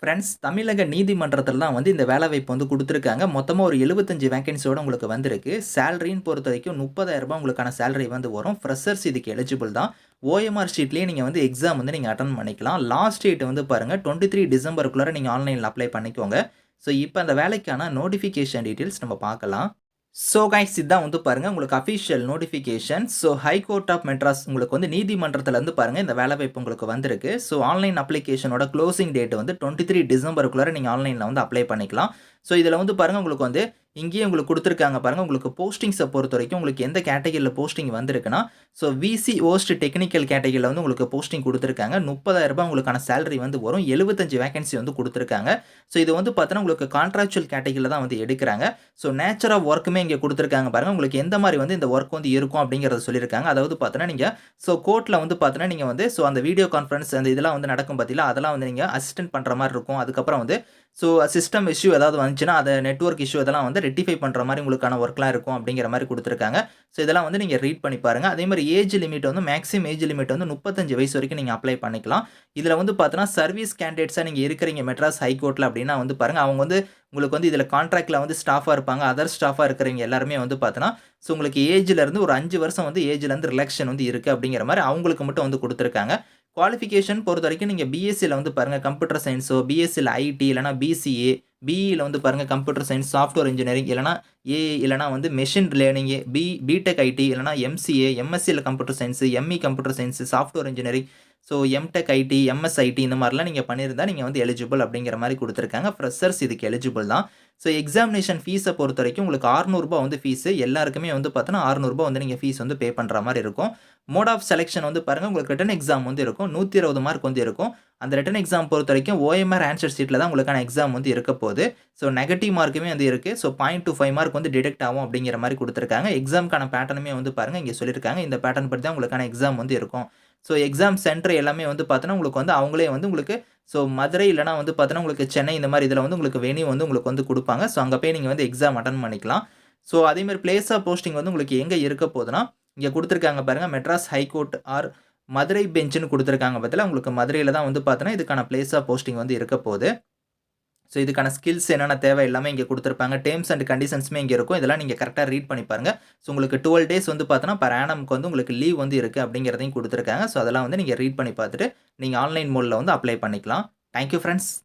Friends தமிழக நீதிமன்றத்தில் தான் வந்து இந்த வேலைவாய்ப்பு வந்து கொடுத்துருக்காங்க. மொத்தமாக ஒரு எழுபத்தஞ்சு வேகன்சியோட உங்களுக்கு வந்திருக்கு. சேலரின்னு பொறுத்த வரைக்கும் முப்பதாயிரம் ரூபாய் உங்களுக்கான சேலரி வந்து வரும். ஃப்ரெஷர்ஸ் இதுக்கு எலிஜிபிள் தான். ஓஎம்ஆர் ஷீட்லேயே நீங்கள் வந்து எக்ஸாம் வந்து நீங்கள் அட்டன் பண்ணிக்கலாம். லாஸ்ட் டேட் வந்து பாருங்கள் டுவெண்ட்டி த்ரீ டிசம்பருக்குள்ளே நீங்கள் ஆன்லைனில் அப்ளை பண்ணிக்கோங்க. ஸோ இப்போ அந்த வேலைக்கான நோட்டிஃபிகேஷன் டீட்டெயில்ஸ் நம்ம பார்க்கலாம். ஸோ கைஸ் இதான் வந்து பாருங்கள் உங்களுக்கு official notification so high court of Madras உங்களுக்கு வந்து நீதிமன்றத்திலேருந்து பாருங்கள் இந்த வேலை வாய்ப்பு உங்களுக்கு வந்திருக்கு. ஸோ ஆன்லைன் அப்ளிகேஷனோட க்ளோசிங் டேட் வந்து டுவெண்ட்டி த்ரீ டிசம்பருக்குள்ளே நீங்கள் ஆன்லைனில் வந்து அப்ளை பண்ணிக்கலாம். ஸோ இதில் வந்து பாருங்கள் உங்களுக்கு வந்து இங்கேயே உங்களுக்கு கொடுத்துருக்காங்க பாருங்கள் உங்களுக்கு போஸ்டிங்ஸை பொறுத்த வரைக்கும் உங்களுக்கு எந்த கேட்டகரியில் போஸ்டிங் வந்திருக்குன்னா ஸோ விசி ஓஸ்ட் டெக்னிக்கல் கேட்டகரியில் வந்து உங்களுக்கு போஸ்டிங் கொடுத்துருக்காங்க. முப்பதாயிரரூபா உங்களுக்கான சேலரி வந்து வரும். எழுபத்தஞ்சு வேகன்சி வந்து கொடுத்துருக்காங்க. ஸோ இது வந்து பார்த்தோன்னா உங்களுக்கு கான்ட்ராக்சுவல் கேட்டகரியில் தான் வந்து எடுக்கிறாங்க. ஸோ நேச்சர் ஆஃப் ஒர்க்குமே இங்கே கொடுத்துருக்காங்க பாருங்கள் உங்களுக்கு எந்த மாதிரி வந்து இந்த ஒர்க் வந்து இருக்கும் அப்படிங்கிறத சொல்லியிருக்காங்க. அதாவது பார்த்தோன்னா நீங்கள் ஸோ கோர்ட்டில் வந்து பார்த்தோன்னா நீங்கள் வந்து ஸோ அந்த வீடியோ கான்ஃபரன்ஸ் அந்த இதெல்லாம் வந்து நடக்கும் பார்த்தீங்களா அதெல்லாம் வந்து நீங்கள் அசிஸ்டன்ட் பண்ணுற மாதிரி இருக்கும். அதுக்கப்புறம் வந்து ஸோ சிஸ்டம் இஷ்யூ ஏதாவது வந்துச்சுன்னா அதை நெட்ஒர்க் இஷ்யூ இதெல்லாம் வந்து ரெட்டிஃபை பண்ணுற மாதிரி உங்களுக்கான ஒர்க்லாம் இருக்கும் அப்படிங்கிற மாதிரி கொடுத்துருக்காங்க. ஸோ இதெல்லாம் வந்து நீங்கள் ரீட் பண்ணி பாருங்கள் அதே மாதிரி ஏஜ் லிமிட் வந்து மேக்ஸிமம் ஏஜ் லிமிட் வந்து முப்பத்தஞ்சு வயசு வரைக்கும் நீங்கள் அப்ளை பண்ணிக்கலாம். இதில் வந்து பார்த்தோன்னா சர்வீஸ் கேண்டிடேட்ஸாக நீங்கள் இருக்கிறீங்க மெட்ராஸ் ஹைகோர்ட்டில் அப்படின்னா வந்து பாருங்கள் அவங்க வந்து உங்களுக்கு வந்து இதில் கான்ட்ராக்டில் வந்து ஸ்டாஃபாக இருப்பாங்க. அதர் ஸ்டாஃபாக இருக்கிறவங்க எல்லாருமே வந்து பார்த்தோன்னா ஸோ உங்களுக்கு ஏஜ்லேருந்து ஒரு அஞ்சு வருஷம் வந்து ஏஜ்லேருந்து ரிலாக்ஷன் வந்து இருக்குது அப்படிங்கிற மாதிரி அவங்களுக்கு மட்டும் வந்து கொடுத்துருக்காங்க. குவாலிஃபிகேஷன் பொறுத்த வரைக்கும் நீங்கள் பிஎஸ்சியில் வந்து பாருங்கள் கம்ப்யூட்டர் சயின்ஸோ பிஎஸ்சியில் ஐடி இல்லைனா பிசிஏ பிஇயில் வந்து பாருங்கள் கம்ப்யூட்டர் சயின்ஸ் சாஃப்ட்வேர் இன்ஜினியரிங் இல்லைனா ஏ இல்லைனா வந்து machine learning B BTech IT இல்லைனா MCA எம்எஸ்சியில் computer science ME computer science software engineering so MTech IT MSIT இந்த மாதிரிலாம் நீங்கள் பண்ணியிருந்தால் நீங்கள் வந்து எலிஜிபிள் அப்படிங்கிற மாதிரி கொடுத்துருக்காங்க. ஃப்ரெஷர்ஸ் இதுக்கு எலிஜிபிள் தான். ஸோ எக்ஸாமினேஷன் ஃபீஸை பொறுத்த வரைக்கும் உங்களுக்கு அறுநூறுபா வந்து ஃபீஸு எல்லாருக்குமே வந்து பார்த்தோன்னா அறுநூறுபா வந்து நீங்கள் ஃபீஸ் வந்து பே பண்ணுற மாதிரி இருக்கும். மோட் ஆஃப் செலெக்ஷன் வந்து பாருங்கள் உங்களுக்கு ரிட்டன் எக்ஸாம் வந்து இருக்கும். நூற்றி இருபது மார்க் வந்து இருக்கும். அந்த ரிட்டன் எக்ஸாம் பொறுத்த வரைக்கும் ஓஎம்ஆர் ஆன்சர் ஷீட்டில் தான் உங்களுக்கான எக்ஸாம் வந்து இருக்க போகுது. ஸோ நெகட்டிவ் மார்க்குமே வந்து இருக்குது so point two five mark வந்து டிடெக்ட் ஆகும் அப்படிங்கிற மாதிரி கொடுத்துருக்காங்க. எக்ஸாமுக்கான பேட்டர்னுமே வந்து பாருங்கள் இங்கே சொல்லியிருக்காங்க. இந்த பேட்டர்ன் படி தான் உங்களுக்கான எக்ஸாம் வந்து இருக்கும். ஸோ எக்ஸாம் சென்டர் எல்லாமே வந்து பார்த்தோன்னா உங்களுக்கு வந்து அவங்களே வந்து உங்களுக்கு ஸோ மதுரை இல்லைனா வந்து பார்த்தோன்னா உங்களுக்கு சென்னை இந்த மாதிரி இதில் வந்து உங்களுக்கு வெனியூ வந்து உங்களுக்கு வந்து கொடுப்பாங்க. ஸோ அங்கே போய் நீங்கள் வந்து எக்ஸாம் அட்டன் பண்ணிக்கலாம். ஸோ அதேமாதிரி பிளேஸ் ஆஃப் போஸ்டிங் வந்து உங்களுக்கு எங்கே இருக்க போதுன்னா இங்கே கொடுத்துருக்காங்க பாருங்கள் Madras high court or Madurai பெஞ்சுன்னு கொடுத்துருக்காங்க பார்த்தீங்களா உங்களுக்கு மதுரையில் தான் வந்து பார்த்தோன்னா இதுக்கான பிளேஸ் ஆஃப் போஸ்டிங் வந்து இருக்க போகுது. ஸோ இதுக்கான ஸ்கில்ஸ் என்னென்ன தேவை எல்லாமே இங்கே கொடுத்துருப்பாங்க. டேர்ம்ஸ் அண்ட் கண்டிஷன்ஸுமே இங்கே இருக்கும். இதெல்லாம் நீங்கள் கரெக்டாக ரீட் பண்ணி பாருங்கள் ஸோ உங்களுக்கு டுவெல் டேஸ் வந்து பார்த்தோன்னா பர் ஆனமுக்கு வந்து உங்களுக்கு லீவ் வந்து இருக்குது அப்படிங்கிறதையும் கொடுத்துருக்காங்க. ஸோ அதெல்லாம் வந்து நீங்கள் ரீட் பண்ணி பார்த்துட்டு நீங்கள் ஆன்லைன் மோடில் வந்து அப்ளை பண்ணிக்கலாம். Thank you friends